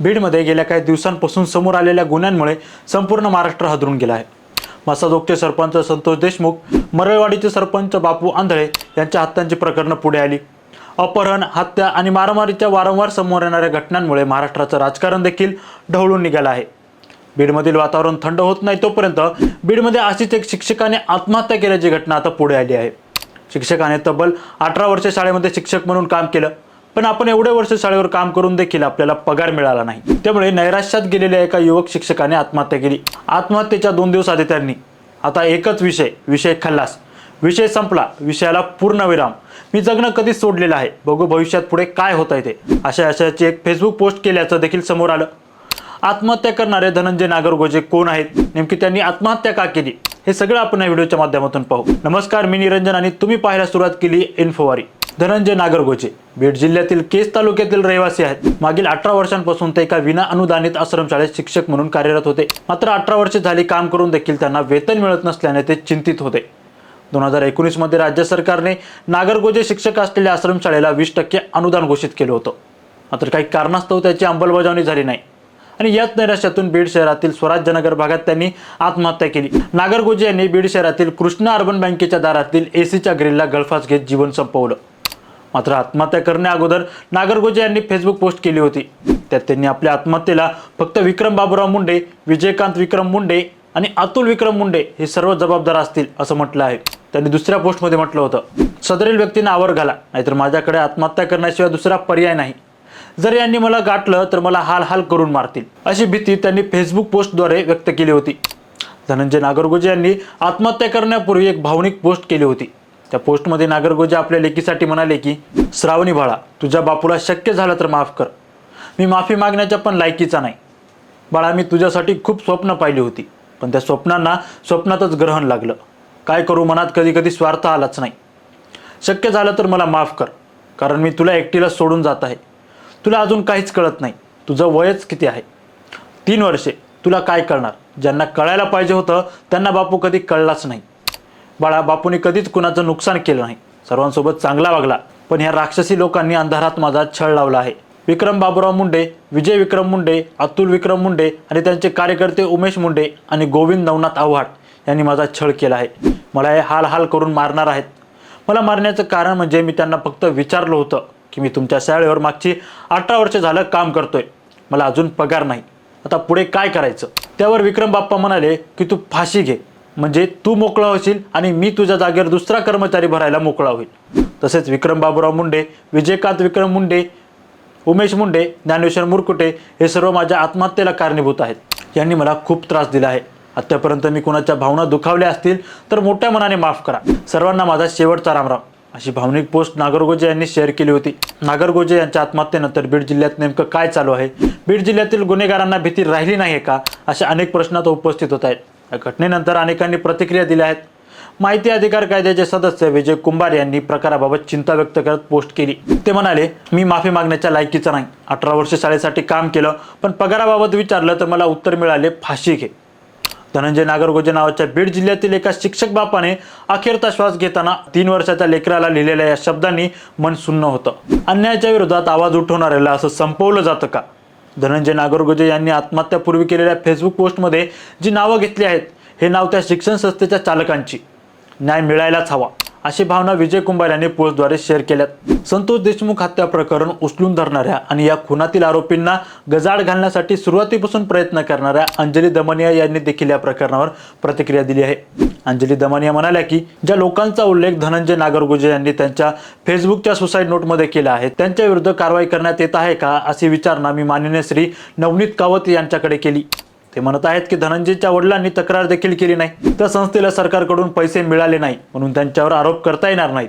बीडमध्ये गेल्या काही दिवसांपासून समोर आलेल्या गुन्ह्यांमुळे संपूर्ण महाराष्ट्र हादरून गेला आहे. मसाजोगचे सरपंच संतोष देशमुख मरळवाडीचे सरपंच बापू आंधळे यांच्या हत्यांची प्रकरणं पुढे आली. अपहरण हत्या आणि मारामारीच्या वारंवार समोर येणाऱ्या घटनांमुळे महाराष्ट्राचं राजकारण देखील ढवळून निघालं आहे. बीडमधील वातावरण थंड होत नाही तोपर्यंत बीडमध्ये अशीच एक शिक्षकाने आत्महत्या केल्याची घटना आता पुढे आली आहे. शिक्षकाने तब्बल अठरा वर्ष शाळेमध्ये शिक्षक म्हणून काम केलं. पण आपण एवढे वर्ष शाळेवर काम करून देखील आपल्याला पगार मिळाला नाही. त्यामुळे नैराश्यात गेलेल्या एका युवक शिक्षकाने आत्महत्या केली. आत्महत्येच्या दोन दिवस आधी त्यांनी आता एकच विषय विषय खल्लास. विषय संपला. विषयाला पूर्ण विराम. मी जगणं कधीच सोडलेलं आहे. बघू भविष्यात पुढे काय होत आहे ते. अशा अशाची एक फेसबुक पोस्ट केल्याचं देखील समोर आलं. आत्महत्या करणारे धनंजय नागरगोजे कोण आहेत? नेमकी त्यांनी आत्महत्या का केली? हे सगळं आपण या व्हिडिओच्या माध्यमातून पाहू. नमस्कार मी निरंजन आणि तुम्ही पाहायला सुरुवात केली इन्फोवारी. धनंजय नागरगोजे बीड जिल्ह्यातील केस तालुक्यातील रहिवासी आहेत. मागील अठरा वर्षांपासून ते एका विना अनुदानित आश्रमशाळेत शिक्षक म्हणून कार्यरत होते. मात्र अठरा वर्षे झाली काम करून देखील त्यांना वेतन मिळत नसल्याने ते चिंतित होते. दोन हजार एकोणीसमध्ये राज्य सरकारने नागरगोजे शिक्षक असलेल्या आश्रमशाळेला वीस टक्के अनुदान घोषित केलं होतं. मात्र काही कारणास्तव त्याची अंमलबजावणी झाली नाही. आणि याच नैराश्यातून बीड शहरातील स्वराज्यनगर भागात त्यांनी आत्महत्या केली. नागरगोजे यांनी बीड शहरातील कृष्णा अर्बन बँकेच्या दारातील एसीच्या ग्रिलला गळफास घेत जीवन संपवलं. मात्र आत्महत्या करण्या अगोदर नागरगोजे यांनी फेसबुक पोस्ट केली होती. त्यात त्यांनी आपल्या आत्महत्येला फक्त विक्रम बाबूराव मुंडे विजयकांत विक्रम मुंडे आणि अतुल विक्रम मुंडे हे सर्व जबाबदार असतील असं म्हटलं आहे. त्यांनी दुसऱ्या पोस्टमध्ये म्हटलं होतं. सदरील व्यक्तींना आवर घाला नाहीतर माझ्याकडे आत्महत्या करण्याशिवाय दुसरा पर्याय नाही. जर यांनी मला गाठलं तर मला हाल हाल करून मारतील. अशी भीती त्यांनी फेसबुक पोस्टद्वारे व्यक्त केली होती. धनंजय नागरगोजे यांनी आत्महत्या करण्यापूर्वी एक भावनिक पोस्ट केली होती. त्या पोस्टमध्ये नागरगोजा आपल्या लेकीसाठी म्हणाले की श्रावणी बाळा तुझ्या बापूला शक्य झालं तर माफ कर. मी माफी मागण्याच्या पण लायकीचा नाही. बाळा मी तुझ्यासाठी खूप स्वप्न पाहिली होती पण त्या स्वप्नांना स्वप्नातच ग्रहण लागलं. काय करू मनात कधी कधी स्वार्थ आलाच नाही. शक्य झालं तर मला माफ कर कारण मी तुला एकटीला सोडून जात आहे. तुला अजून काहीच कळत नाही. तुझं वयच किती आहे? तीन वर्षे. तुला काय कळणार? ज्यांना कळायला पाहिजे होतं त्यांना बापू कधी कळलाच नाही. बाळा बापूने कधीच कुणाचं नुकसान केलं नाही. सर्वांसोबत चांगला वागला. पण ह्या राक्षसी लोकांनी अंधारात माझा छळ लावला आहे. विक्रम बाबूराव मुंडे विजय विक्रम मुंडे अतुल विक्रम मुंडे आणि त्यांचे कार्यकर्ते उमेश मुंडे आणि गोविंद नवनाथ आव्हाड यांनी माझा छळ केला आहे. मला हे हाल हाल करून मारणार आहेत. मला मारण्याचं कारण म्हणजे मी त्यांना फक्त विचारलं होतं की मी तुमच्या शाळेवर मागची अठरा वर्ष झालं काम करतोय. मला अजून पगार नाही. आता पुढे काय करायचं? त्यावर विक्रम बाप्पा म्हणाले की तू फाशी घे. म्हणजे तू मोकळा होशील आणि मी तुझ्या जागेवर दुसरा कर्मचारी भरायला मोकळा होईल. तसेच विक्रम बाबूराव मुंडे विजयकांत विक्रम मुंडे उमेश मुंडे ज्ञानेश्वर मुरकुटे हे सर्व माझ्या आत्महत्येला कारणीभूत आहेत. यांनी मला खूप त्रास दिला आहे. आत्तापर्यंत मी कुणाच्या भावना दुखावल्या असतील तर मोठ्या मनाने माफ करा. सर्वांना माझा शेवटचा रामराम. अशी भावनिक पोस्ट नागरगोजे यांनी शेअर केली होती. नागरगोजे यांच्या आत्महत्येनंतर बीड जिल्ह्यात नेमकं काय चालू आहे? बीड जिल्ह्यातील गुन्हेगारांना भीती राहिली नाही का? अशा अनेक प्रश्न आता उपस्थित होत आहेत. या घटनेनंतर अनेकांनी प्रतिक्रिया दिल्या आहेत. माहिती अधिकार कायद्याचे सदस्य विजय कुंभार यांनी प्रकाराबाबत चिंता व्यक्त करत पोस्ट केली. ते म्हणाले मी माफी मागण्याच्या लायकीचा नाही. अठरा वर्ष शाळेसाठी काम केलं पण पगाराबाबत विचारलं तर मला उत्तर मिळाले फाशी घे. धनंजय नागरगोजे नावाच्या बीड जिल्ह्यातील एका शिक्षक बापाने अखेरचा श्वास घेताना तीन वर्षाच्या लेकराला लिहिलेल्या या शब्दांनी मन सुन्न होतं. अन्यायाच्या विरोधात आवाज उठवणाऱ्याला असं संपवलं जातं का? धनंजय नागरगोजे यांनी आत्महत्यापूर्वी केलेल्या फेसबुक पोस्टमध्ये जी नावं घेतली आहेत हे नाव त्या शिक्षण संस्थेच्या चालकांची. न्याय मिळायलाच हवा. अशी भावना विजय कुंभार यांनी पोस्टद्वारे शेअर केल्यात. संतोष देशमुख हत्या प्रकरण उचलून धरणाऱ्या आणि या खुनातील आरोपींना गजाड घालण्यासाठी सुरुवातीपासून प्रयत्न करणाऱ्या अंजली दमनिया यांनी देखील या प्रकरणावर प्रतिक्रिया दिली आहे. अंजली दमनिया म्हणाल्या की ज्या लोकांचा उल्लेख धनंजय नागरगुजे यांनी त्यांच्या फेसबुकच्या सुसाईड नोटमध्ये केला आहे त्यांच्या विरुद्ध कारवाई करण्यात येत आहे का अशी विचारणा मी माननीय श्री नवनीत कावत यांच्याकडे केली. ते म्हणत आहेत की धनंजयच्या वडिलांनी तक्रार देखील केली नाही. त्या संस्थेला सरकारकडून पैसे मिळाले नाही म्हणून त्यांच्यावर आरोप करता येणार नाहीत.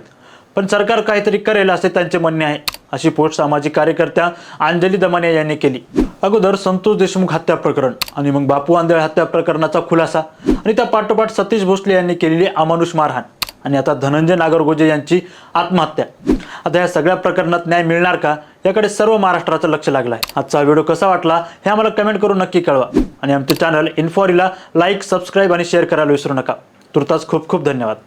पण सरकार काहीतरी करेल असे त्यांचे म्हणणे आहे अशी पोस्ट सामाजिक कार्यकर्त्या अंजली दमानिया यांनी केली. अगोदर संतोष देशमुख हत्या प्रकरण आणि मग बापू आंधळे हत्या प्रकरणाचा खुलासा आणि त्या पाठोपाठ सतीश भोसले यांनी केलेली अमानुष मारहाण आणि आता धनंजय नागरगोजे यांची आत्महत्या. आता या सगळ्या प्रकरणात न्याय मिळणार का? याकडे सर्व महाराष्ट्राचं लक्ष लागलं आहे आजचा व्हिडिओ कसा वाटला हे आम्हाला कमेंट करून नक्की कळवा. आणि आमचे चॅनल इन्फॉरीला लाईक सबस्क्राईब आणि शेअर करायला विसरू नका. तुर्तास खूप खूप धन्यवाद.